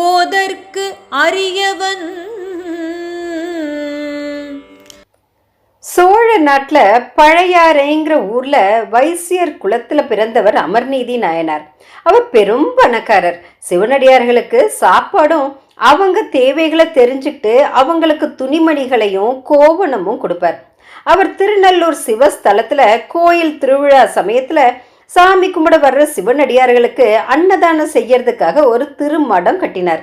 ஓதற்கு அரியவன். சோழ நாட்டில் பழையாறைங்கிற ஊரில் வைசியர் குலத்தில் பிறந்தவர் அமர்நீதி நாயனார். அவர் பெரும் பணக்காரர். சிவனடியார்களுக்கு சாப்பாடும் அவங்க தேவைகளை தெரிஞ்சுக்கிட்டு அவங்களுக்கு துணிமணிகளையும் கோவணமும் கொடுப்பார். அவர் திருநல்லூர் சிவஸ்தலத்தில் கோயில் திருவிழா சமயத்தில் சாமி கும்பிட வர்ற சிவனடியார்களுக்கு அன்னதானம் செய்யறதுக்காக ஒரு திருமடம் கட்டினார்.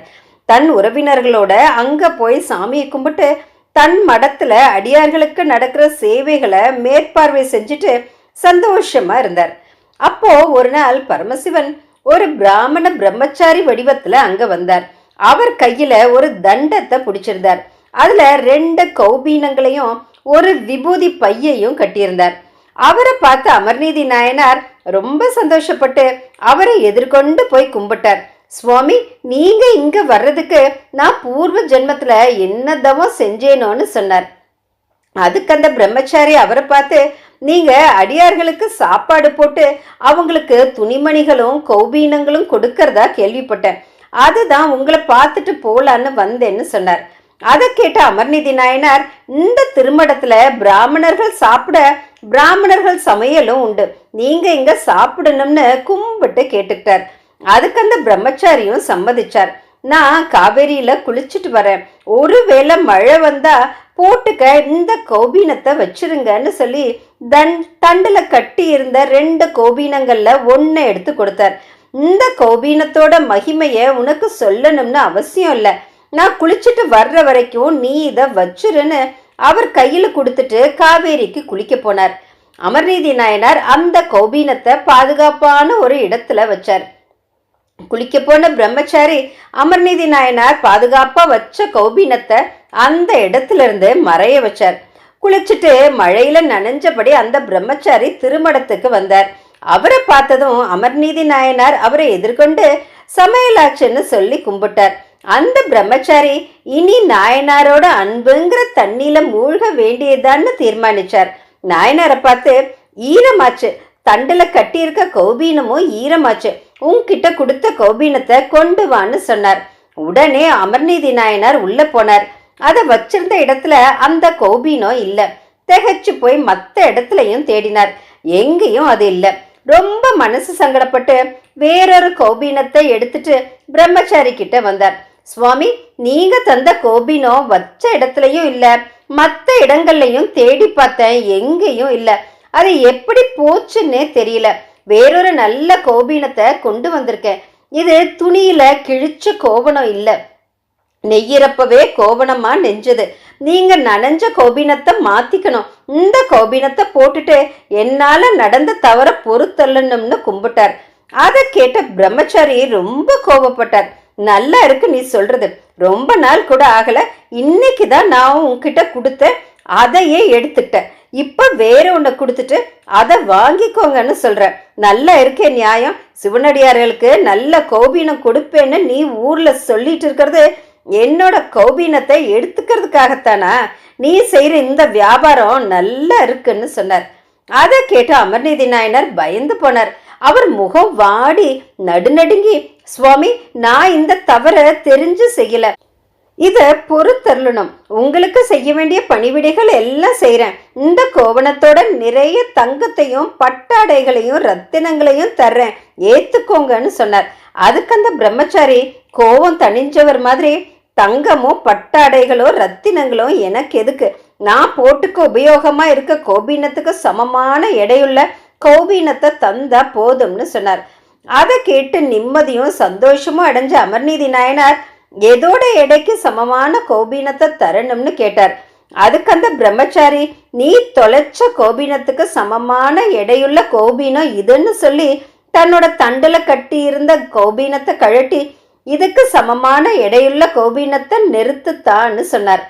தன் உறவினர்களோட அங்க போய் சாமியை கும்பிட்டு தன் மடத்துல அடியார்களுக்கு நடக்கிற சேவைகளை மேற்பார்வை செஞ்சுட்டு சந்தோஷமா இருந்தார். அப்போ ஒரு நாள் பரமசிவன் ஒரு பிராமண பிரம்மச்சாரி வடிவத்துல அங்க வந்தார். அவர் கையில ஒரு தண்டத்தை பிடிச்சிருந்தார். அதுல ரெண்டு கௌபீனங்களையும் ஒரு விபூதி பையையும் கட்டியிருந்தார். அவரை பார்த்து அமர்நீதி நாயனார் ரொம்ப சந்தோஷப்பட்டு அவரை எதிர்கொண்டு போய் கும்பிட்டார். சுவாமி நீங்க இங்க வர்றதுக்கு நான் பூர்வ ஜென்மத்துல என்ன தவம் செஞ்சேனோன்னு சொன்னார். அதுக்கு அந்த பிரம்மச்சாரி அவரை பார்த்து நீங்க அடியார்களுக்கு சாப்பாடு போட்டு அவங்களுக்கு துணிமணிகளும் கௌபீனங்களும் கொடுக்கறதா கேள்விப்பட்டேன். அதுதான் உங்களை பார்த்துட்டு போலான்னு வந்தேன்னு சொன்னார். அதை கேட்ட அமர்நிதி நாயனார் இந்த திருமடத்துல பிராமணர்கள் சாப்பிட பிராமணர்கள் சமையலும் உண்டு. நீங்க இங்க சாப்பிடணும்னு கும்பிட்டு கேட்டுக்கிட்டார். அதுக்கு அந்த பிரம்மச்சாரியும் சம்மதிச்சார். நான் காவேரியில குளிச்சுட்டு வரேன். ஒருவேளை மழை வந்தா போட்டுக்க இந்த கோபீனத்தை வச்சிருங்கன்னு சொல்லி தன் தண்டில் கட்டி இருந்த ரெண்டு கோபீனங்கள்ல ஒன்றை எடுத்து கொடுத்தார். இந்த கோபீனத்தோட மகிமையை உனக்கு சொல்லணும்னு அவசியம் இல்லை. நான் குளிச்சுட்டு வர்ற வரைக்கும் நீ இதை வச்சிருன்னு அவர் கையில் கொடுத்துட்டு காவேரிக்கு குளிக்க போனார். அமர்நீதி நாயனார் அந்த கௌபீனத்தை பாதுகாப்பான ஒரு இடத்துல வச்சார். குளிக்க போன பிரம்மச்சாரி அமர்நீதி நாயனார் பாதுகாப்பா வச்ச கௌபீனத்தை அந்த இடத்துல இருந்து மறைய வச்சார். குளிச்சுட்டு மழையில நனைஞ்சபடி அந்த பிரம்மச்சாரி திருமடத்துக்கு வந்தார். அவரை பார்த்ததும் அமர்நீதி நாயனார் அவரை எதிர்கொண்டு சமையலாச்சுன்னு சொல்லி கும்பிட்டார். அந்த பிரம்மச்சாரி இனி நாயனாரோட அன்புங்கிற தண்ணியில மூழ்க வேண்டியதான்னு தீர்மானிச்சார். நாயனாரை பார்த்து ஈரமாச்சு. தண்டில் கட்டியிருக்க கௌபீனமும் ஈரமாச்சு. உன்கிட்ட கொடுத்த கௌபீனத்தை கொண்டு வான்னு சொன்னார். உடனே அமர்நீதி நாயனார் உள்ள போனார். அதை வச்சிருந்த இடத்துல அந்த கௌபீனம் இல்லை. திகைச்சு போய் மற்ற இடத்துலையும் தேடினார். எங்கேயும் அது இல்லை. ரொம்ப மனசு சங்கடப்பட்டு வேறொரு கௌபீனத்தை எடுத்துட்டு பிரம்மச்சாரி கிட்ட வந்தார். சுவாமி நீங்க தந்த கோபினம் வச்ச இடத்துலயும் இல்ல. மத்த இடங்கள்லையும் தேடி பார்த்தேன் எங்கேயும் இல்ல. அது எப்படி போச்சுன்னே தெரியல. வேறொரு நல்ல கோபீனத்தை கொண்டு வந்திருக்கேன். இது துணியில கிழிச்ச கோபணம் இல்ல. நெய்யிறப்பவே கோவணமா நெஞ்சது. நீங்க நனைஞ்ச கோபீனத்தை மாத்திக்கணும். இந்த கோபீனத்தை போட்டுட்டு என்னால நடந்த தவற பொறுத்தள்ளணும்னு கும்பிட்டார். அதை கேட்ட பிரம்மச்சாரி ரொம்ப கோபப்பட்டார். நல்லா இருக்கு நீ சொல்றது. ரொம்ப நாள் கூட ஆகல. இன்னைக்கு தான் நான் உன்கிட்ட கொடுத்தேன் அதையே எடுத்துட்டேன். இப்போ வேற ஒன்று கொடுத்துட்டு அதை வாங்கிக்கோங்கன்னு சொல்கிறேன் நல்லா இருக்கே நியாயம். சிவனடியார்களுக்கு நல்ல கோபீனம் கொடுப்பேன்னு நீ ஊர்ல சொல்லிட்டு இருக்கிறது என்னோட கௌபீனத்தை எடுத்துக்கிறதுக்காகத்தானா? நீ செய்யற இந்த வியாபாரம் நல்லா இருக்குன்னு சொன்னார். அதை கேட்டு அமர்நீதி நாயனர் பயந்து போனார். அவர் முகம் வாடி நடுநடுங்கி சுவாமி நான் இந்த தவறை தெரிஞ்சு செய்யல. இத பொறுத்தருளணும். உங்களுக்கு செய்ய வேண்டிய பணிவிடைகள் எல்லாம் செய்கிறேன் இந்த கோவணத்தோட நிறைய தங்கத்தையும் பட்டாடைகளையும் ரத்தினங்களையும் தர்றேன். ஏத்துக்கோங்கன்னு சொன்னார். அதுக்கு அந்த பிரம்மச்சாரி கோவம் தணிஞ்சவர் மாதிரி தங்கமும் பட்டாடைகளும் ரத்தினங்களும் எனக்கு எதுக்கு? நான் போட்டுக்கு உபயோகமா இருக்க கோபீனத்துக்கு சமமான எடையுள்ள கோபீனத்தை தந்தா போதும்னு சொன்னார். அதை கேட்டு நிம்மதியும் சந்தோஷமும் அடைஞ்ச அமர்நீதி நாயனார் எதோட எடைக்கு சமமான கோபீனத்தை தரணும்னு கேட்டார். அதுக்கு அந்த பிரம்மச்சாரி நீ தொலைச்ச கோபீனத்துக்கு சமமான எடையுள்ள கோபீனம் இதுன்னு சொல்லி தன்னோட தண்டில் கட்டி இருந்த கோபீனத்தை கழட்டி இதுக்கு சமமான எடையுள்ள கோபீனத்தை நிறுத்துத்தான்னு சொன்னார்.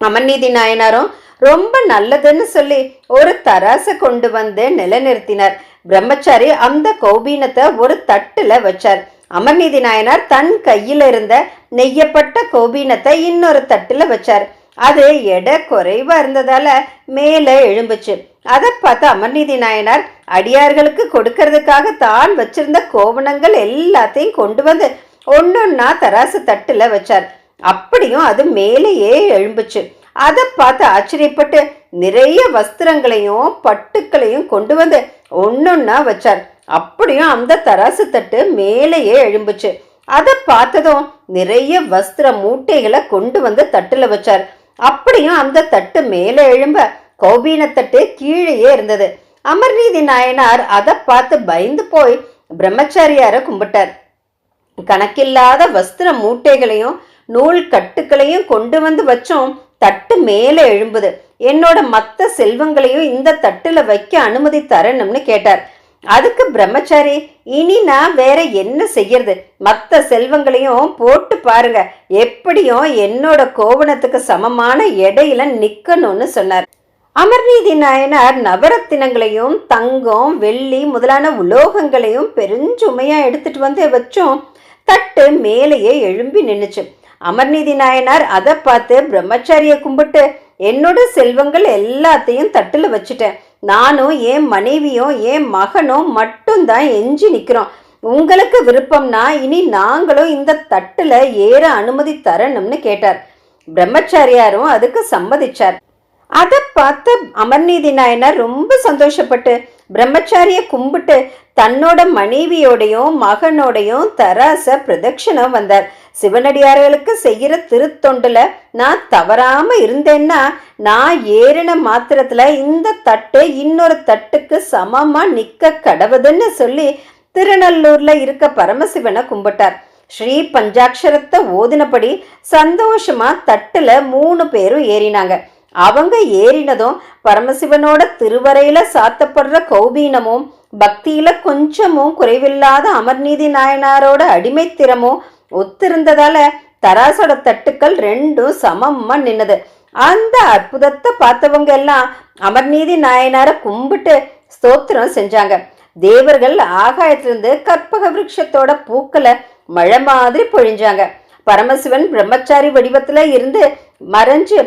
அமர்நீதி நாயனாரும் ரொம்ப நல்லதுன்னு சொல்லி ஒரு தராசை கொண்டு வந்து நிலைநிறுத்தினார். பிரம்மச்சாரி அந்த கௌபீனத்தை ஒரு தட்டுல வச்சார். அமர்நீதி நாயனார் தன் கையில இருந்த நெய்யப்பட்ட கோபீனத்தை இன்னொரு தட்டுல வச்சார். அது எடை குறைவா இருந்ததால மேலே எழும்புச்சு. அதை பார்த்து அமர்நீதி நாயனார் அடியார்களுக்கு கொடுக்கறதுக்காக தான் வச்சிருந்த கோவணங்கள் எல்லாத்தையும் கொண்டு வந்து ஒன்னொன்னா தராசு தட்டுல வச்சார். அப்படியும் அது மேலேயே எழும்புச்சு. அதை பார்த்து ஆச்சரியப்பட்டு நிறைய வஸ்திரங்களையும் பட்டுக்களையும் கொண்டு வந்து ஒன்னொன்னா வச்சார். அப்படியும் அந்த தராசு தட்டு மேலேயே எழும்புச்சு. அதை பார்த்ததும் நிறைய வஸ்திர மூட்டைகளை கொண்டு வந்து தட்டுல வச்சார். அப்படியும் அந்த தட்டு மேலே எழும்ப கௌபீனத்தட்டு கீழேயே இருந்தது. அமர்நீதி நாயனார் அதை பார்த்து பயந்து போய் பிரம்மச்சாரியார கும்பிட்டார். கணக்கில்லாத வஸ்திர மூட்டைகளையும் நூல் கட்டுக்களையும் கொண்டு வந்து வச்சோம் தட்டு மேலே எழும்புது. என்னோட மற்ற செல்வங்களையும் இந்த தட்டுல வைக்க அனுமதி தரணும்னு கேட்டார். அதுக்கு பிரம்மச்சாரி இனி நான் வேற என்ன செய்யறது? மற்ற செல்வங்களையும் போட்டு பாருங்க. எப்படியும் என்னோட கோவணத்துக்கு சமமான எடையில நிக்கணும்னு சொன்னார். அமர்நீதி நாயனார் நவரத்தினங்களையும் தங்கம் வெள்ளி முதலான உலோகங்களையும் பெருஞ்சுமையா எடுத்துட்டு வந்து வச்சும் தட்டு மேலேயே எழும்பி நின்றுச்சு அமர்நீதி நாயனார் அதை பார்த்து பிரம்மச்சாரிய கும்பிட்டு என்னோட செல்வங்கள் எல்லாத்தையும் தட்டில் வச்சுட்டேன். நானும் என் மனைவியும் என் மகனும் மட்டும்தான் எஞ்சி நிற்கிறோம் உங்களுக்கு விருப்பம்னா இனி நாங்களும் இந்த தட்டில் ஏற அனுமதி தரணும்னு கேட்டார். பிரம்மச்சாரியாரும் அதுக்கு சம்மதிச்சார். அதை பார்த்து அமர்நீதி நாயனார் ரொம்ப சந்தோஷப்பட்டு பிரம்மச்சாரிய கும்பிட்டு தன்னோட மனைவியோடையும் மகனோடையும் தராச பிரதட்சணம் வந்தார். சிவனடியார்களுக்கு செய்கிற திருத்தொண்டுல நான் தவறாம இருந்தேன்னா நான் ஏறின மாத்திரத்துல இந்த தட்டு இன்னொரு தட்டுக்கு சமமா நிக்க கடவுதுன்னு சொல்லி திருநல்லூர்ல இருக்க பரமசிவனை கும்பிட்டார். ஸ்ரீ பஞ்சாட்சரத்தை ஓதினபடி சந்தோஷமா தட்டுல மூணு பேரும் ஏறினாங்க. அவங்க ஏறினதும் பரமசிவனோட திருவரையில சாத்தப்படுற கௌபீனமும் பக்தியில கொஞ்சமும் குறைவில்லாத அமர்நீதி நாயனாரோட அடிமைத்திறமும் ஒத்திருந்ததால தராசோட தட்டுக்கள் ரெண்டும் சமமாக நின்னது. அந்த அற்புதத்தை பார்த்தவங்க எல்லாம் அமர்நீதி நாயனார கும்பிட்டு ஸ்தோத்திரம் செஞ்சாங்க. தேவர்கள் ஆகாயத்திலிருந்து கற்பக விருட்சத்தோட பூக்களை மழை மாதிரி பொழிஞ்சாங்க. பரமசிவன் பிரம்மச்சாரி வடிவத்துல இருந்து மறைஞ்சு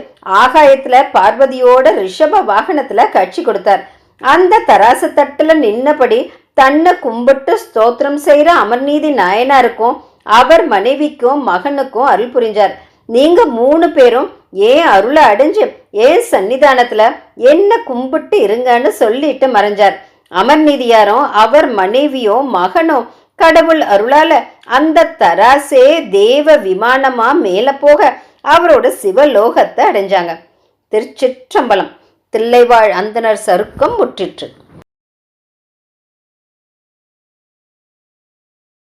ஆகாயத்துல பார்வதியோட ரிஷப வாகனத்துல காட்சி கொடுத்தார். அந்த தராசு தட்டுல நின்னபடி தன்னை கும்பிட்டு ஸ்தோத்திரம் செய்யற அமர்நீதி நாயனாருக்கும் அவர் மனைவிக்கும் மகனுக்கும் அருள் புரிஞ்சார். நீங்க மூணு பேரும் ஏன் அருளை அடைஞ்சு ஏன் சன்னிதானத்துல என்ன கும்பிட்டு இருங்கன்னு சொல்லிட்டு மறைஞ்சார். அமர்நீதியாரும் அவர் மனைவியும் மகனும் கடவுள் அருளால அந்த தராசே தேவ விமானமா மேல போக அவரோட சிவலோகத்தை அடைஞ்சாங்க. திருச்சிற்றம்பலம் தில்லைவாழ் அந்தனர் சருக்கம் முற்றிற்று.